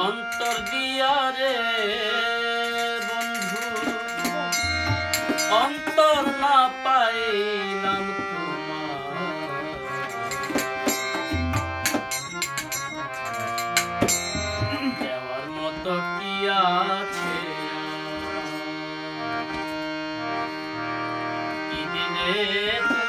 অন্তর দিয়া রে বন্ধু অন্তর রে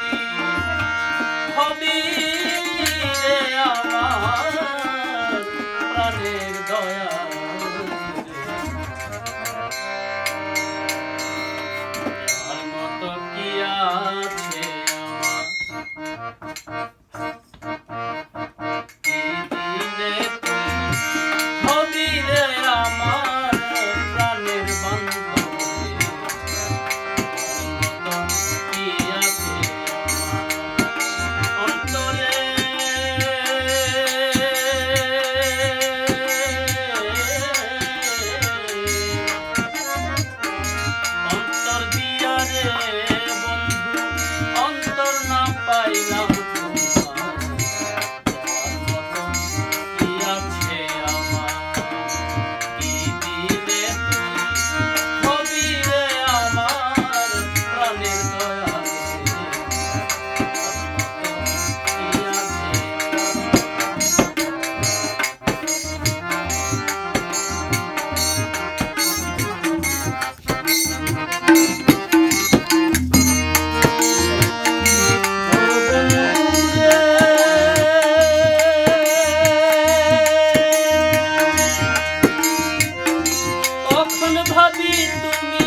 ভাবি তুমি।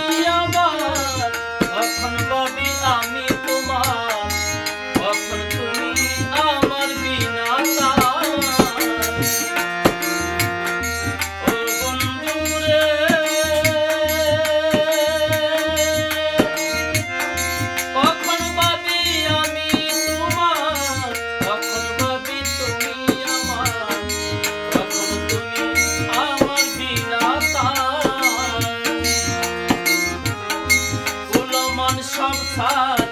সব সার